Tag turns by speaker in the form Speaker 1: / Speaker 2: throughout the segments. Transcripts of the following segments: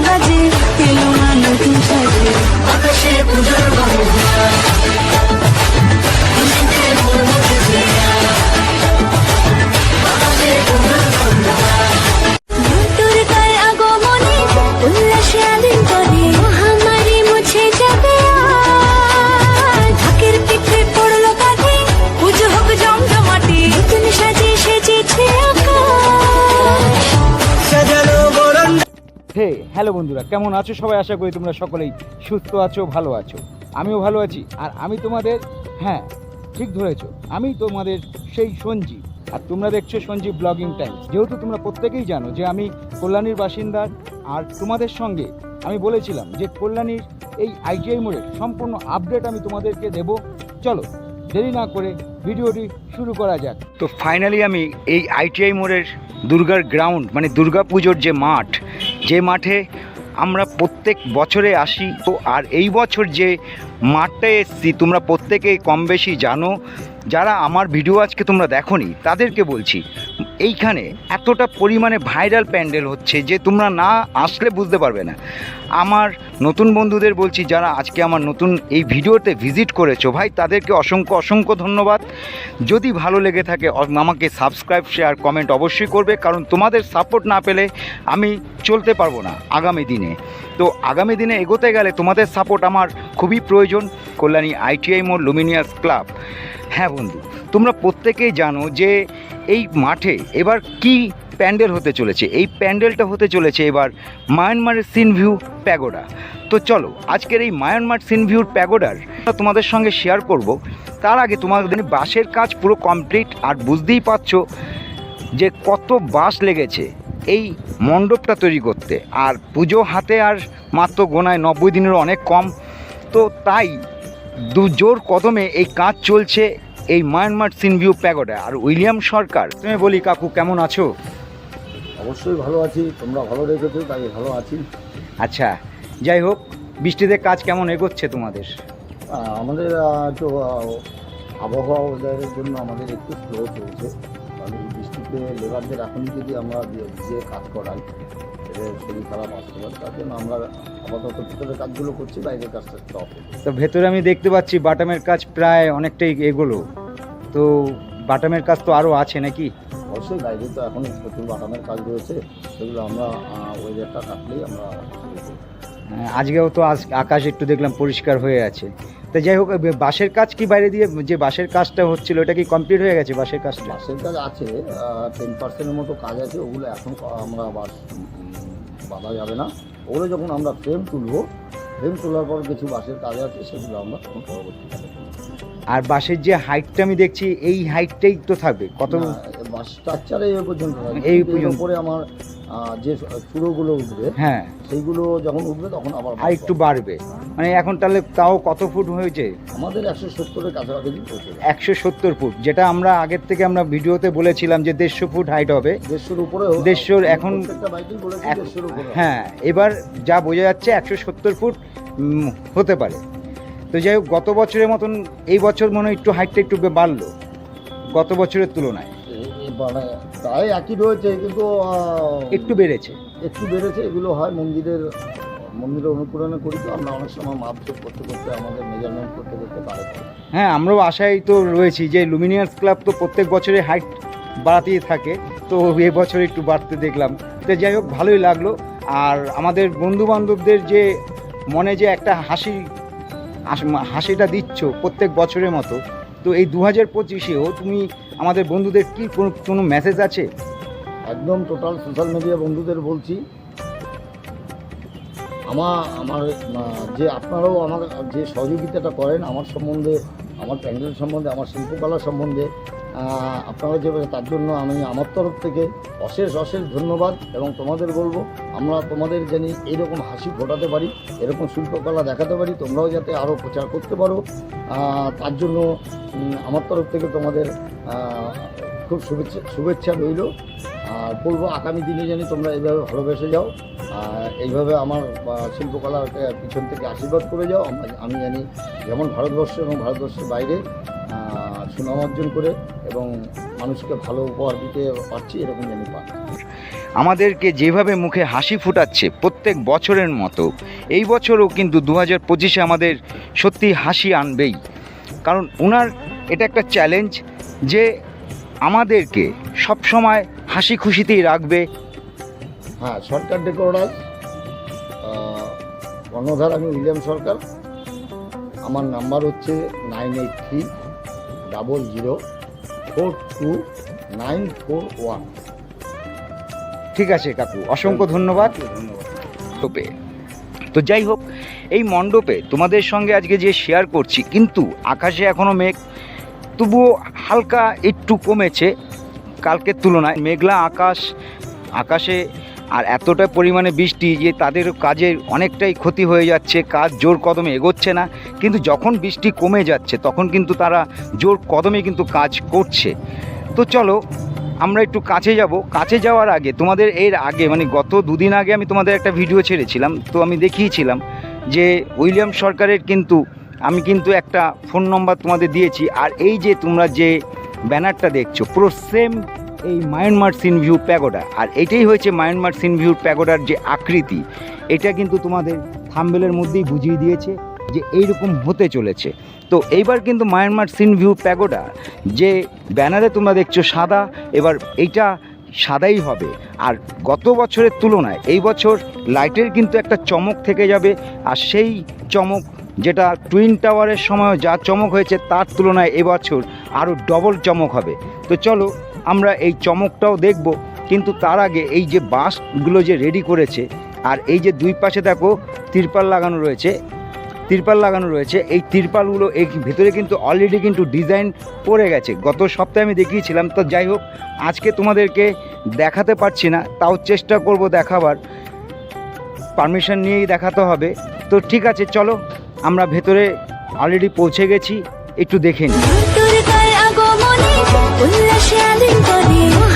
Speaker 1: বাজে হ্যালো বন্ধুরা, কেমন আছো সবাই? আশা করি তোমরা সকলেই সুস্থ আছো, ভালো আছো। আমিও ভালো আছি। আর আমি তোমাদের হ্যাঁ ঠিক ধরেছো, আমি তোমাদের সেই সঞ্জীব। আর তোমরা দেখছ সঞ্জীব ব্লগিং টাইম যেহেতু তোমরা প্রত্যেকেই জানো যে আমি কল্যাণীর বাসিন্দার, আর তোমাদের সঙ্গে আমি বলেছিলাম যে কল্যাণীর এই আইটিআই মোড়ের সম্পূর্ণ আপডেট আমি তোমাদেরকে দেব। চলো, দেরি না করে ভিডিওটি শুরু করা যাক। তো ফাইনালি আমি এই আইটিআই মোড়ের দুর্গার গ্রাউন্ড মানে দুর্গা পুজোর যে মাঠ যে মাঠে আমরা প্রত্যেক বছরে আসি, তো আর এই বছর যে মাঠটায় এসছি, তোমরা প্রত্যেকেই কম বেশি জানো, যারা আমার ভিডিও আজকে তোমরা দেখো তাদেরকে বলছি এইখানে এতটা পরিমাণে ভাইরাল প্যান্ডেল হচ্ছে যে তোমরা না আসলে বুঝতে পারবে না। আমার নতুন বন্ধুদের বলছি, যারা আজকে আমার নতুন এই ভিডিওতে ভিজিট করেছ, ভাই, তাদেরকে অসংখ্য অসংখ্য ধন্যবাদ। যদি ভালো লেগে থাকে আমাকে সাবস্ক্রাইব শেয়ার কমেন্ট অবশ্যই করবে, কারণ তোমাদের সাপোর্ট না পেলে আমি চলতে পারব না আগামী দিনে। তো আগামী দিনে এগোতে গেলে তোমাদের সাপোর্ট আমার খুবই প্রয়োজন। কল্যাণী আইটিআই মোড়, লুমিনিয়াস ক্লাব। হ্যাঁ বন্ধু, তোমরা প্রত্যেকেই জানো যে এই মাঠে এবার কি প্যান্ডেল হতে চলেছে? এই প্যান্ডেলটা হতে চলেছে এবার মায়ানমারের সিন ভিউ প্যাগোডা। তো চলো, আজকের এই মায়ানমার সিন ভিউর প্যাগোডার তোমাদের সঙ্গে শেয়ার করব। তার আগে তোমাদের বাঁশের কাজ পুরো কমপ্লিট আর বুঝতেই পারছ যে কত বাঁশ লেগেছে এই মণ্ডপটা তৈরি করতে। আর পুজো হাতে আর মাত্র গোনায় নব্বই দিনেরও অনেক কম। তো তাই দু জোর কদমে এই কাজ চলছে এই মায়ানমার সিনভিউ প্যাগোডা আর উইলিয়াম সরকার। তুমি বলি কাকু কেমন আছো?
Speaker 2: অবশ্যই ভালো আছি। তোমরা ভালো রেখেছো তাই ভালো আছি।
Speaker 1: আচ্ছা যাই হোক বৃষ্টিতে কাজ কেমন এগোচ্ছে তোমাদের?
Speaker 2: আমাদের আহ, আবহাওয়া ওয়েদারের জন্য আমাদের একটু স্লো চলছে। কারণ বৃষ্টিতে লেবারদের এখনই যদি আমরা দিয়ে কাজ করাই শরীর খারাপ আসতে তার জন্য আমরা আপাতত ভিতরে কাজগুলো করছি বাইরের কাজটা স্টপ
Speaker 1: তো ভেতরে আমি দেখতে পাচ্ছি বাটামের কাজ প্রায় অনেকটাই এগোলো। তো বাটামের কাজ তো আরও আছে নাকি?
Speaker 2: অবশ্যই বাইরে তো এখন প্রচুর বাটামের কাজ রয়েছে সেগুলো আমরা ওয়েদারটা কাটলেই আমরা
Speaker 1: আজকেও তো আজ আকাশ একটু দেখলাম পরিষ্কার হয়ে আছে। তো যাই হোক এ বাঁশের কাজ কি বাইরে দিয়ে যে বাঁশের কাজটা হচ্ছিল ওটা কি কমপ্লিট হয়ে গেছে বাঁশের কাজটা?
Speaker 2: বাসের কাজ আছে টেন পার্সেন্টের মতো কাজ আছে ওগুলো এখন আমরা বাস বাঁধা যাবে না। ওগুলো যখন আমরা ফ্রেম তুলবো ফ্রেম তোলার পর কিছু বাসের কাজ আছে সেগুলো আমরা তখন পরবর্তীকালে
Speaker 1: আর বাসের যে হাইটটা আমি দেখছি এই হাইটটাই তো থাকবে। কত
Speaker 2: বাস স্ট্রাকচারে এই পর্যন্ত।
Speaker 1: এই
Speaker 2: কিন্তু এর
Speaker 1: পর্যন্ত।
Speaker 2: উপরে আমার আহ, যে চূড়োগুলো উঠবে
Speaker 1: হ্যাঁ।
Speaker 2: সেইগুলো যখন উঠবে তখন আবার
Speaker 1: আর একটু বাড়বে। মানে এখন তাহলে তাও কত ফুট হয়েছে?
Speaker 2: আমাদের একশো সত্তরের কাছাকাছি পৌঁছে যাবে।
Speaker 1: একশো সত্তর ফুট। যেটা আমরা আগের থেকে আমরা ভিডিওতে বলেছিলাম যে দেড়শো ফুট হাইট হবে।
Speaker 2: দেড়শোর উপরে
Speaker 1: দেড়শোর এখন-
Speaker 2: প্রত্যেকটা বাইকেই বলেছি
Speaker 1: এক-
Speaker 2: দেড়শোর উপরে
Speaker 1: হ্যাঁ এবার যা বোঝা যাচ্ছে একশো সত্তর ফুট উম, হতে পারে। তো যাই হোক গত বছরের মতন এই বছর মনে হয় একটু হাইটটা একটু বাড়লো। গত বছরের তুলনায়।
Speaker 2: মানে প্রায় একই রয়েছে কিন্তু
Speaker 1: একটু বেড়েছে।
Speaker 2: একটু বেড়েছে এগুলো হয় মন্দিরের মন্দিরের অনুকরণে করি তো আমরা অনেক সময় মাপজোপ করতে করতে আমাদের মেজারমেন্ট করতে করতে পারে
Speaker 1: হ্যাঁ আমরাও আশায় তো রয়েছি যে লুমিনিয়াস ক্লাব তো প্রত্যেক বছরে হাইট বাড়াতেই থাকে তো এবছর একটু বাড়তে দেখলাম। তো যাই হোক ভালোই লাগল। আর আমাদের বন্ধু বান্ধবদের যে মনে যে একটা হাস- হাসিটা দিচ্ছ প্রত্যেক বছরের মতো তো এই দু হাজার পঁচিশেও তুমি আমাদের বন্ধুদের কি কোনো কোনো মেসেজ আছে?
Speaker 2: একদম টোটাল সোশ্যাল মিডিয়া বন্ধুদের বলছি। আমার আমার যে আপনারাও আমার যে সহযোগিতাটা করেন আমার সম্বন্ধে, আমার প্যান্ডেল সম্বন্ধে, আমার শিল্পকলা সম্বন্ধে আপনারা যে তার জন্য আমি আমার তরফ থেকে অশেষ অশেষ ধন্যবাদ এবং তোমাদের বলব আমরা তোমাদের জানি এইরকম হাসি ফোটাতে পারি এরকম শিল্পকলা দেখাতে পারি তোমরাও যাতে আরও প্রচার করতে পারো। তার জন্য আমার তরফ থেকে তোমাদের খুব শুভেচ্ছা শুভেচ্ছা রইল। আর বলব আগামী দিনে জানি তোমরা এইভাবে ভালোবেসে যাও এইভাবে আমার আহ, পিছন থেকে আশীর্বাদ করে যাও। আমি জানি যেমন ভারতবর্ষ এবং ভারতবর্ষের বাইরে সুনাম অর্জন করে এবং মানুষকে ভালো উপহার দিতে পারছি এরকম জানি পাই
Speaker 1: আমাদেরকে যেভাবে মুখে হাসি ফুটাচ্ছে প্রত্যেক বছরের মতো এই বছরও কিন্তু দু হাজার পঁচিশে আমাদের সত্যি হাসি আনবেই। কারণ ওনার এটা একটা চ্যালেঞ্জ যে আমাদেরকে সবসময় হাসি খুশিতেই রাখবে।
Speaker 2: হ্যাঁ সরকার ডেকোরার কর্ণধার আমি উইলিয়াম সরকার। আমার নাম্বার হচ্ছে nine eight three double zero four two nine four one
Speaker 1: ঠিক আছে কাকু অসংখ্য ধন্যবাদ।
Speaker 2: ধন্যবাদ।
Speaker 1: মণ্ডপে। তো যাই হোক এই মণ্ডপে তোমাদের সঙ্গে আজকে যে শেয়ার করছি কিন্তু আকাশে এখনও মেঘ তবুও হালকা একটু কমেছে কালকের তুলনায়। মেঘলা আকাশ আকাশে আর এতটা পরিমাণে বৃষ্টি যে তাদের কাজের অনেকটাই ক্ষতি হয়ে যাচ্ছে, কাজ জোর কদমে এগোচ্ছে না। কিন্তু যখন বৃষ্টি কমে যাচ্ছে, তখন কিন্তু তারা জোর কদমে কিন্তু কাজ করছে। তো চলো, আমরা একটু কাছে যাব। কাছে যাওয়ার আগে, তোমাদের এর আগে মানে গত দুদিন আগে আমি তোমাদের একটা ভিডিও ছেড়েছিলাম। তো আমি দেখিয়েছিলাম যে উইলিয়াম সরকারের কিন্তু, আমি কিন্তু একটা ফোন নম্বর তোমাদের দিয়েছি। আর এই যে তোমরা যে ব্যানারটা দেখছ, পুরো সেম এই মায়ানমার সিন ভিউ প্যাগোডা আর এটাই হয়েছে মায়ানমার সিন ভিউ প্যাগোডার যে আকৃতি, এটা কিন্তু তোমাদের থাম্বেলের মধ্যেই বুঝিয়ে দিয়েছে যে এইরকম হতে চলেছে। তো এইবার কিন্তু মায়ানমার সিন ভিউ প্যাগোডা যে ব্যানারে তোমরা দেখছ সাদা, এবার এইটা সাদাই হবে। আর গত বছরের তুলনায় এই বছর লাইটের কিন্তু একটা চমক থেকে যাবে, আর সেই চমক যেটা টুইন টাওয়ারের সময় যা চমক হয়েছে, তার তুলনায় এবছর আরও ডবল চমক হবে। তো চলো আমরা এই চমকটাও দেখব, কিন্তু তার আগে এই যে বাঁশগুলো যে রেডি করেছে, আর এই যে দুই পাশে দেখো তিরপাল লাগানো রয়েছে, তিরপাল লাগানো রয়েছে, এই তিরপালগুলো এই ভেতরে কিন্তু অলরেডি কিন্তু ডিজাইন পড়ে গেছে। গত সপ্তাহে আমি দেখিয়েছিলাম, তো যাই হোক, আজকে তোমাদেরকে দেখাতে পারছি না, তাও চেষ্টা করব দেখাবার। পারমিশন নিয়েই দেখাতে হবে। তো ঠিক আছে, চলো, আমরা ভেতরে অলরেডি পৌঁছে গেছি, একটু দেখে নিই।
Speaker 3: 温柔
Speaker 4: 却淋过
Speaker 1: 你。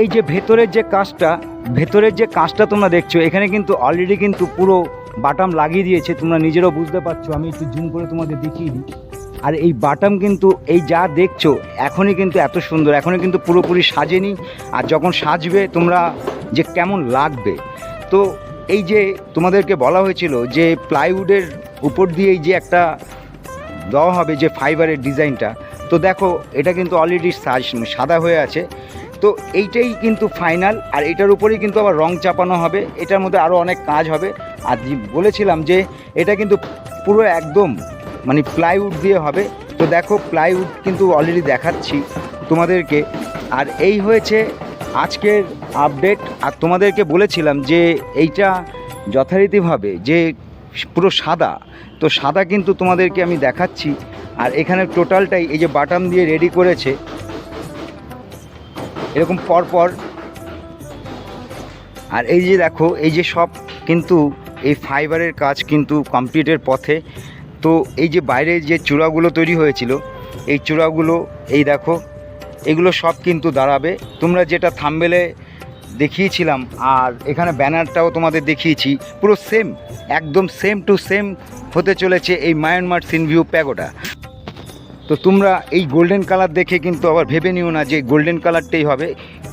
Speaker 1: এই যে ভেতরের যে কাজটা, ভেতরের যে কাজটা তোমরা দেখছ, এখানে কিন্তু অলরেডি কিন্তু পুরো বাটাম লাগিয়ে দিয়েছে, তোমরা নিজেরাও বুঝতে পারছ, আমি একটু জুম করে তোমাদের দেখিয়ে দিই। আর এই বাটাম কিন্তু, এই যা দেখছ, এখনই কিন্তু এত সুন্দর, এখনই কিন্তু পুরোপুরি সাজেনি, আর যখন সাজবে, তোমরা যে কেমন লাগবে। তো এই যে তোমাদেরকে বলা হয়েছিল যে প্লাইউডের উপর দিয়েই যে একটা দেওয়া হবে যে ফাইবারের ডিজাইনটা তো দেখো, এটা কিন্তু অলরেডি সাজ সাদা হয়ে আছে। তো এইটাই কিন্তু ফাইনাল আর এটার উপরেই কিন্তু আবার রং চাপানো হবে। এটার মধ্যে আরও অনেক কাজ হবে। আর বলেছিলাম যে এটা কিন্তু পুরো একদম মানে প্লাইউড দিয়ে হবে। তো দেখো প্লাইউড কিন্তু অলরেডি দেখাচ্ছি তোমাদেরকে। আর এই হয়েছে আজকের আপডেট আর তোমাদেরকে বলেছিলাম যে এইটা যথারীতিভাবে যে পুরো সাদা, তো সাদা কিন্তু তোমাদেরকে আমি দেখাচ্ছি। আর এখানে টোটালটাই এই যে বাটাম দিয়ে রেডি করেছে এরকম পরপর আর এই যে দেখো, এই যে সব কিন্তু এই ফাইবারের কাজ কিন্তু কমপ্লিটের পথে। তো এই যে বাইরে যে চূড়াগুলো তৈরি হয়েছিল, এই চূড়াগুলো, এই দেখো, এগুলো সব কিন্তু দাঁড়াবে। তোমরা যেটা থাম্বেলে দেখিয়েছিলাম, আর এখানে ব্যানারটাও তোমাদের দেখিয়েছি, পুরো সেম একদম সেম টু সেম হতে চলেছে এই মায়ানমার সিনভিউ প্যাগোটা তো তোমরা এই গোল্ডেন কালার দেখে কিন্তু আবার ভেবে নিও না যে গোল্ডেন কালারটাই হবে।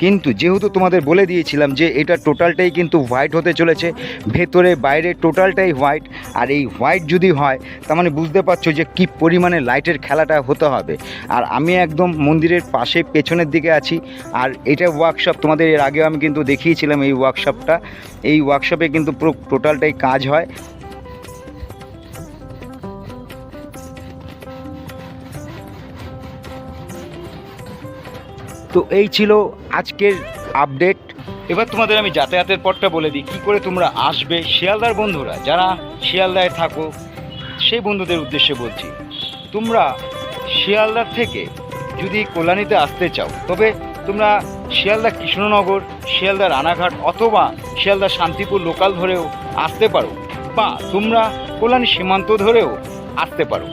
Speaker 1: কিন্তু যেহেতু তোমাদের বলে দিয়েছিলাম যে এটা টোটালটাই কিন্তু হোয়াইট হতে চলেছে, ভেতরে বাইরে টোটালটাই হোয়াইট আর এই হোয়াইট যদি হয়, তার মানে বুঝতে পারছ যে কি পরিমাণে লাইটের খেলাটা হতে হবে। আর আমি একদম মন্দিরের পাশে পেছনের দিকে আছি, আর এটা ওয়ার্কশপ তোমাদের এর আগেও আমি কিন্তু দেখিয়েছিলাম এই ওয়ার্কশপটা এই ওয়ার্কশপে কিন্তু পুরো টোটালটাই কাজ হয়। তো এই ছিল আজকের আপডেট এবার তোমাদের আমি যাতায়াতের পথটা বলে দিই। কী করে তোমরা আসবে? শিয়ালদার বন্ধুরা, যারা শিয়ালদায় থাকো, সেই বন্ধুদের উদ্দেশ্যে বলছি, তোমরা শিয়ালদার থেকে যদি কল্যাণীতে আসতে চাও, তবে তোমরা শিয়ালদা কৃষ্ণনগর, শিয়ালদা রানাঘাট অথবা শিয়ালদা শান্তিপুর লোকাল ধরেও আসতে পারো বা তোমরা কল্যাণী সীমান্ত ধরেও আসতে পারো।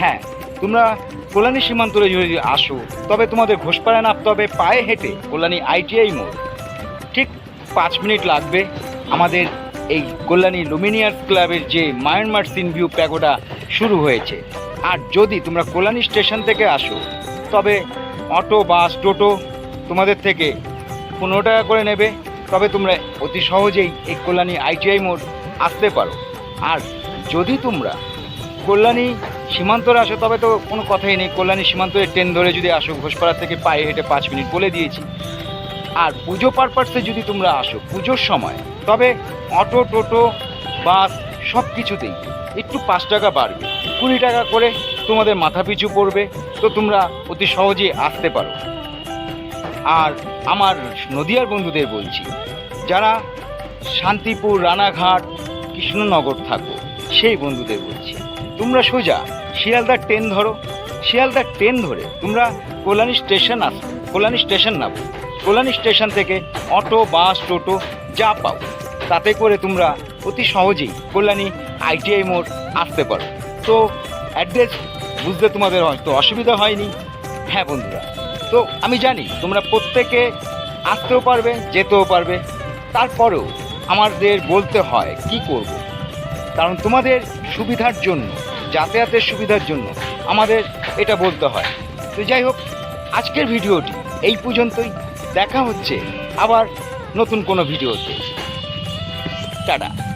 Speaker 1: হ্যাঁ তোমরা কল্যাণী সীমান্ত যদি আসো, তবে তোমাদের ঘোষপাড়া নামতে হবে পায়ে হেঁটে কল্যাণী আইটিআই মোড়। ঠিক পাঁচ মিনিট লাগবে আমাদের এই কল্যাণী লুমিনিয়ার্স ক্লাবের যে মায়ানমার সিন ভিউ প্যাগোডা শুরু হয়েছে। আর যদি তোমরা কল্যাণী স্টেশন থেকে আসো, তবে অটো, বাস, টোটো তোমাদের থেকে পনেরো টাকা করে নেবে। তবে তোমরা অতি সহজেই এই কল্যাণী আইটিআই মোড় আসতে পারো। আর যদি তোমরা কল্যাণী সীমান্তরে আসো, তবে তো কোনো কথাই নেই। কল্যাণী সীমান্তরে ট্রেন ধরে যদি আসো, ঘোষপাড়া থেকে পায়ে হেঁটে পাঁচ মিনিট বলে দিয়েছি। আর পুজো পারপাসে যদি তোমরা আসো, পুজোর সময়, তবে অটো, টোটো, বাস সব কিছুতেই একটু পাঁচ টাকা বাড়বে। কুড়ি টাকা করে তোমাদের মাথা পিছু পড়বে, তো তোমরা অতি সহজেই আসতে পারো। আর আমার নদিয়ার বন্ধুদের বলছি, যারা শান্তিপুর, রানাঘাট, কৃষ্ণনগর থাকো, সেই বন্ধুদের বলছি। তোমরা সোজা শিয়ালদার ট্রেন ধরো। শিয়ালদার ট্রেন ধরে তোমরা কল্যাণী স্টেশন আসো কল্যাণী স্টেশন নামো। কল্যাণী স্টেশন থেকে অটো, বাস, টোটো যা পাও, তাতে করে তোমরা অতি সহজেই কল্যাণী আইটিআই মোড় আসতে পারো। তো অ্যাড্রেস বুঝতে তোমাদের হয়তো অসুবিধা হয়নি। হ্যাঁ বন্ধুরা, তো আমি জানি তোমরা প্রত্যেকে আসতেও পারবে, যেতেও পারবে। তারপরেও আমাদের বলতে হয় কি করব। কারণ তোমাদের সুবিধার জন্য যাতায়াতের সুবিধার জন্য আমাদের এটা বলতে হয়। তো যাই হোক, আজকের ভিডিওটি এই পর্যন্তই। দেখা হচ্ছে আবার নতুন কোনো ভিডিওতে। টাটা।